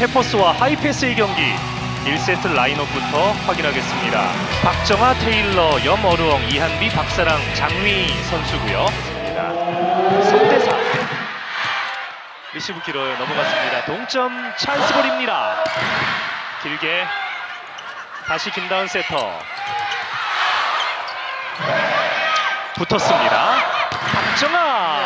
페퍼스와 하이패스의 경기 1세트 라인업부터 확인하겠습니다. 박정아, 테일러, 염어루엉, 이한비, 박사랑, 장위 선수고요. 성대사 리시브 길어요. 넘어갔습니다. 동점 찬스볼입니다. 길게 다시 김다은 세터 붙었습니다. 박정아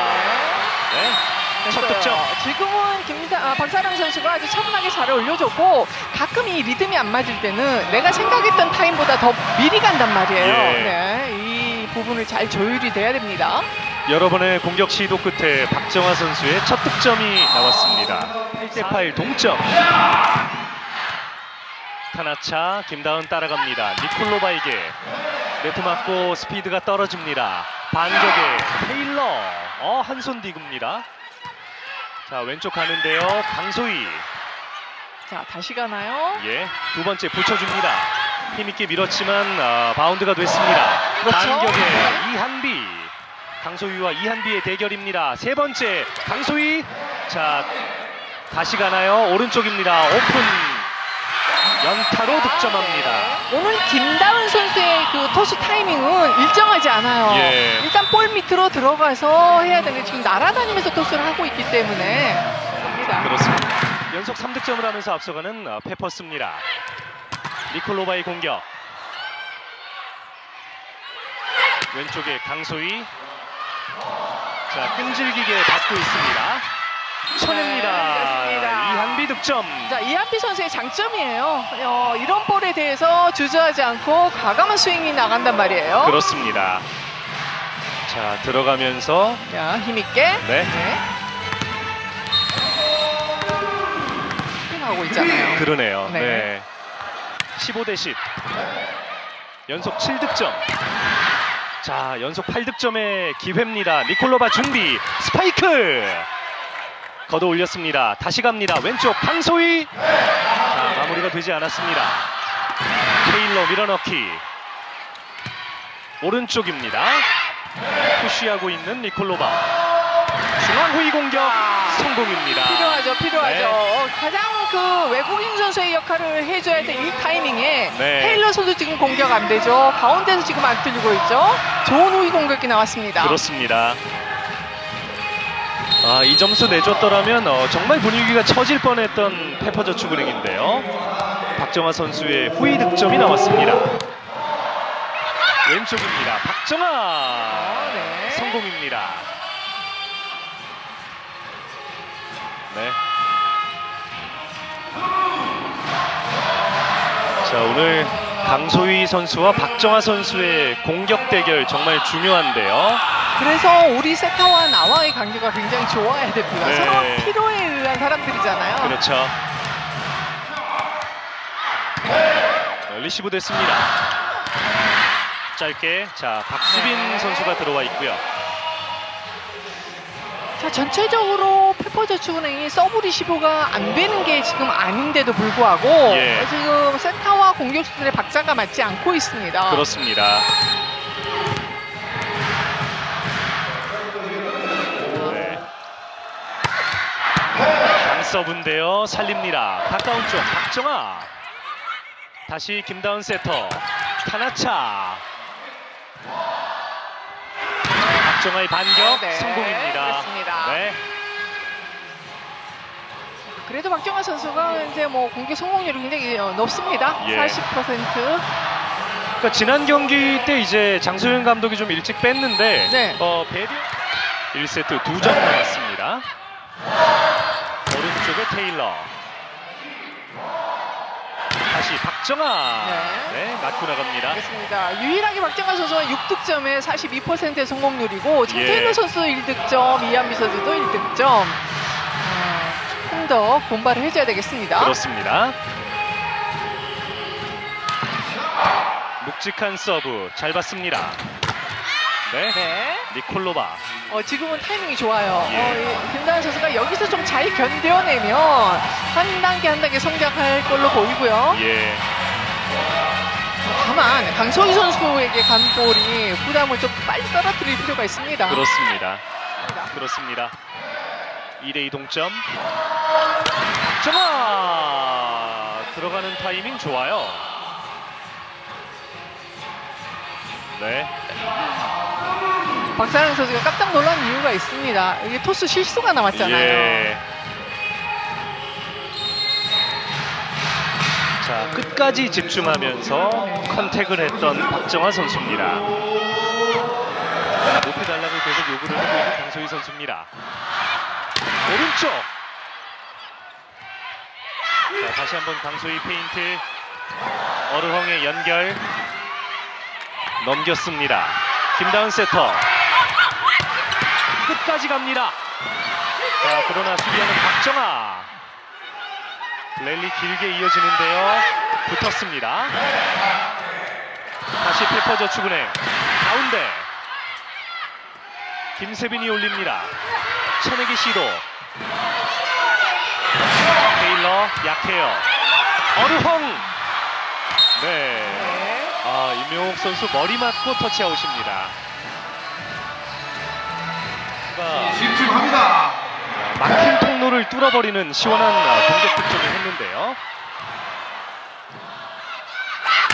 네, 첫. 득점. 지금은 김사, 아, 박사랑 선수가 아주 차분하게 잘 올려줬고 가끔 이 리듬이 안 맞을 때는 내가 생각했던 타임보다 더 미리 간단 말이에요. 예. 네, 이 부분을 잘 조율이 돼야 됩니다. 여러 번의 공격 시도 끝에 박정아 선수의 첫 득점이 나왔습니다. 8대8 동점. 타나차 김다은 따라갑니다. 니콜로바에게 네트 맞고 스피드가 떨어집니다. 반격에 테일러 어, 한 손 디귿니다. 자 왼쪽 가는데요. 강소희 자, 다시 가나요? 예, 두 번째 붙여줍니다. 힘있게 밀었지만 아, 바운드가 됐습니다. 그렇죠. 반격에 이한비, 강소희와 이한비의 대결입니다. 세 번째 강소희, 자 다시 가나요? 오른쪽입니다. 오픈 연타로 득점합니다. 오늘 김다은 선수의 그 토스 타이밍은 일정하지 않아요. 예. 일단 볼 밑으로 들어가서 해야 되는데 지금 날아다니면서 토스를 하고 있기 때문에 갑니다. 그렇습니다. 연속 3득점을 하면서 앞서가는 아, 페퍼스입니다. 니콜로바의 공격. 왼쪽에 강소희. 자, 끈질기게 받고 있습니다. 쳐냅니다. 네. 이한비 득점. 자, 이한비 선수의 장점이에요. 어, 이런 볼에 대해서 주저하지 않고 과감한 스윙이 나간단 말이에요. 그렇습니다. 자, 들어가면서 자, 힘있게. 네. 스윙하고 있잖아요. 그러네요. 네. 네. 15 대 10. 연속 7득점. 자, 연속 8득점의 기회입니다. 니콜로바 준비. 스파이크. 걷어 올렸습니다. 다시 갑니다. 왼쪽 강소희. 자, 마무리가 되지 않았습니다. 테일러 밀어넣기. 오른쪽입니다. 푸시하고 있는 니콜로바. 중앙 후위 공격 성공입니다. 필요하죠, 필요하죠. 네. 어, 가장 그 외국인 선수의 역할을 해줘야 될 이 타이밍에 네. 테일러 선수 지금 공격 안 되죠. 가운데서 지금 안 뚫리고 있죠. 좋은 후위 공격이 나왔습니다. 그렇습니다. 아, 이 점수 내줬더라면 어, 정말 분위기가 처질 뻔했던 페퍼저축은행인데요. 박정아 선수의 후위 득점이 나왔습니다. 왼쪽입니다. 박정아 네. 성공입니다. 네. 자 오늘 강소희 선수와 박정아 선수의 공격 대결 정말 중요한데요. 그래서 우리 세타와 나와의 관계가 굉장히 좋아야 됩니다. 네. 서로 필요에 의한 사람들이잖아요. 그렇죠. 어, 리시브 됐습니다. 짧게 자 박수빈 네. 선수가 들어와 있고요. 자, 전체적으로 페퍼저축은행이 서브 리시브가 안 되는 게 지금 아닌데도 불구하고 예. 지금 세타와 공격수들의 박자가 맞지 않고 있습니다. 그렇습니다. 서브인데요. 살립니다. 가까운 쪽 박정아. 다시 김다은 세터. 타나차. 박정아의 반격 네, 성공입니다. 그렇습니다. 네. 그래도 박정아 선수가 이제 뭐 공격 성공률이 굉장히 어, 높습니다. 예. 40%. 그러니까 지난 경기 때 이제 장소영 감독이 좀 일찍 뺐는데 네. 어, 배드 1세트 두 점 나왔습니다. 오른쪽에 테일러. 다시 박정아. 네. 네, 맞고 나갑니다. 알겠습니다. 유일하게 박정아 선수가 6득점에 42%의 성공률이고 지금 예. 선수 1득점, 이한비 선수도 1득점. 어, 조금 더 본발을 해줘야 되겠습니다. 그렇습니다. 묵직한 서브 잘 봤습니다. 네. 네. 니콜로바. 어, 지금은 타이밍이 좋아요. 예. 어, 이 김다은 선수가 여기서 좀 잘 견뎌내면 한 단계 한 단계 성장할 걸로 보이고요. 예. 다만 강소희 선수에게 간 볼이 부담을 좀 빨리 떨어뜨릴 필요가 있습니다. 그렇습니다. 그렇습니다. 2대2 동점. 정아 들어가는 타이밍 좋아요. 네, 박사랑 선수가 깜짝 놀란 이유가 있습니다. 이게 토스 실수가 남았잖아요. 예. 자 끝까지 집중하면서 컨택을 했던 박정아 선수입니다. 높이 달라고 계속 요구를 하고 있는 강소희 선수입니다. 오른쪽. 자 다시 한번 강소희 페인트. 어르헝의 연결 넘겼습니다. 김다은 세터 끝까지 갑니다. 자 그러나 수비하는 박정아. 랠리 길게 이어지는데요. 붙었습니다. 다시 페퍼저축은행. 가운데. 김세빈이 올립니다. 쳐내기 시도. 테일러 약해요. 어르헝 네. 네. 아 임명옥 선수 머리 맞고 터치아웃입니다 가 집중합니다. 막힌 통로를 뚫어버리는 시원한 어, 공격 득점을 했는데요.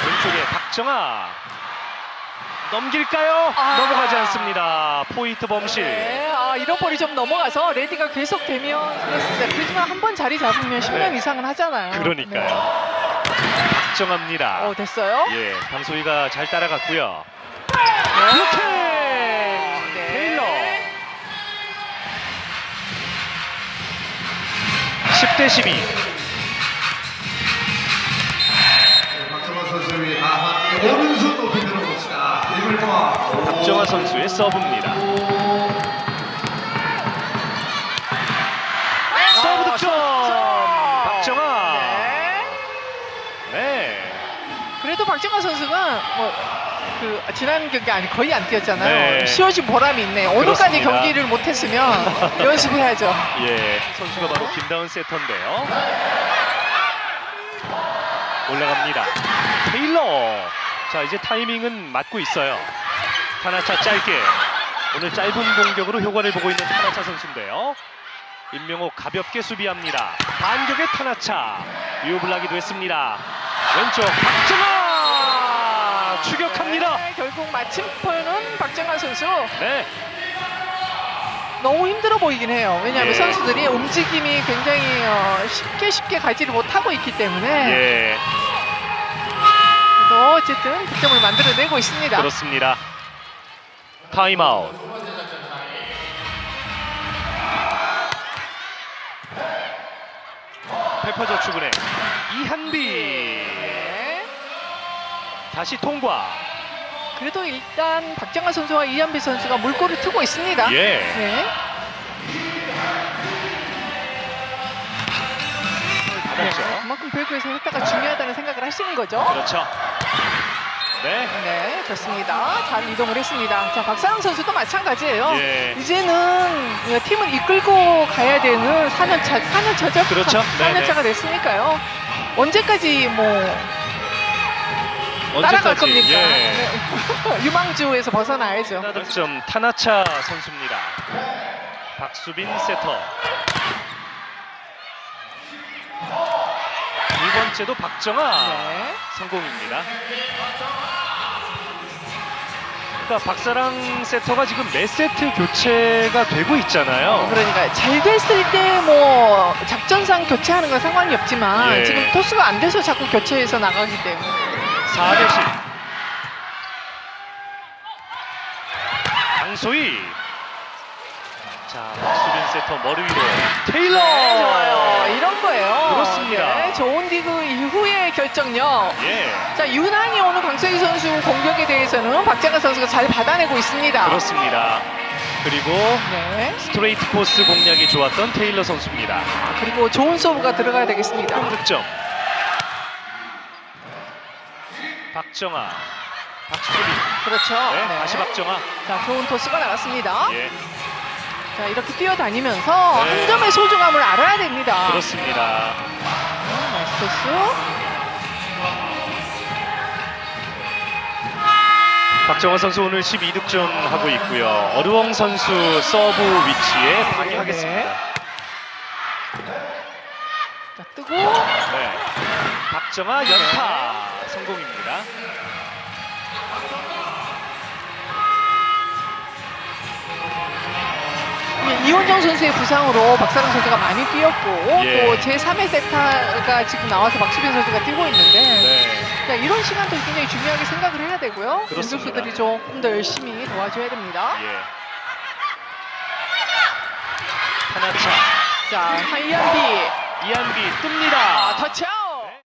왼쪽에 박정아 넘길까요? 아. 넘어가지 않습니다. 포인트 범실. 네, 아, 이런 볼이 좀 넘어가서 레디가 계속 되면 그렇습니다. 그렇지만 한 번 자리 잡으면 10년 네. 이상은 하잖아요. 그러니까요. 박정아입니다. 네. 어, 됐어요? 예, 강소희가 잘 따라갔고요. 네. 이렇게 10대 12. 박정환 선수를 위해 아하 오른손 높이 들어봅시다. 모아. 박정아 선수의 서브입니다. 서브 득점! 박정아! 네. 네. 그래도 박정아 선수가 뭐, 그, 지난 경기 아니, 거의 안 뛰었잖아요. 네. 쉬워진 보람이 있네. 오늘까지 그렇습니다. 경기를 못했으면 연습해야죠. 예. 선수가 바로 김다은 세터인데요. 올라갑니다. 테일러. 자, 이제 타이밍은 맞고 있어요. 타나차 짧게. 오늘 짧은 공격으로 효과를 보고 있는 타나차 선수인데요. 임명호 가볍게 수비합니다. 반격의 타나차. 유블락이 됐습니다. 왼쪽 박정아! 추격합니다. 네, 결국 마침표는 박정아 선수. 네. 너무 힘들어 보이긴 해요. 왜냐하면 예. 선수들이 움직임이 굉장히 어, 쉽게 쉽게 가지를 못하고 있기 때문에 예. 그래도 어쨌든 득점을 만들어내고 있습니다. 그렇습니다. 타임아웃. 페퍼 저축은행 이한비 네. 다시 통과. 그래도 일단 박정아 선수와 이한비 선수가 물꼬를 트고 있습니다. 예. 네. 받았죠. 네, 그만큼 벨크에서 했다가 중요하다는 생각을 하시는 거죠. 그렇죠. 네. 네, 좋습니다. 잘 이동을 했습니다. 자, 박사랑 선수도 마찬가지예요. 예. 이제는 팀을 이끌고 가야 되는 4년차, 4년차죠? 그렇죠. 네네. 4년차가 됐으니까요. 언제까지 뭐 따라갈 언제까지? 겁니까? 예. 네. 유망주에서 벗어나야죠. 득점 타나차 선수입니다. 박수빈 세터. 두 번째도 박정아 네. 성공입니다. 그러니까 박사랑 세터가 지금 몇 세트 교체가 되고 있잖아요. 그러니까 잘 됐을 때 뭐 작전상 교체하는 건 상관이 없지만 예. 지금 토스가 안 돼서 자꾸 교체해서 나가기 때문에 4대 10. 강소희. 자, 박수빈 세터 머리 위로 테일러. 네, 좋아요. 이런 거예요. 그렇습니다. 네, 좋은 디그 이후의 결정력. 예, 자, 유난히 오늘 강소희 선수 공격에 대해서는 박정아 선수가 잘 받아내고 있습니다. 그렇습니다. 그리고 네. 스트레이트 코스 공략이 좋았던 테일러 선수입니다. 아, 그리고 좋은 서브가 들어가야 되겠습니다. 득점. 박정아. 박수빈. 그렇죠. 네, 네. 다시 박정아. 자, 좋은 토스가 나갔습니다. 예, 자, 이렇게 뛰어다니면서 네. 한 점의 소중함을 알아야 됩니다. 그렇습니다. 나이스 토스. 박정아 선수 오늘 12득점 하고 있고요. 어르엉 선수 서브 위치에 방해하겠습니다. 자, 뜨고 네. 박정아 연타 성공입니다. 예, 이원정 선수의 부상으로 박사랑 선수가 많이 뛰었고 예. 또 제3의 세타가 지금 나와서 박수빈 선수가 뛰고 있는데 네. 자, 이런 시간도 굉장히 중요하게 생각을 해야 되고요. 그렇습니다. 공격수들이 조금 더 열심히 도와줘야 됩니다. 예. 타나차 자, 하이안비 이한비 뜹니다. 아, 터치아웃!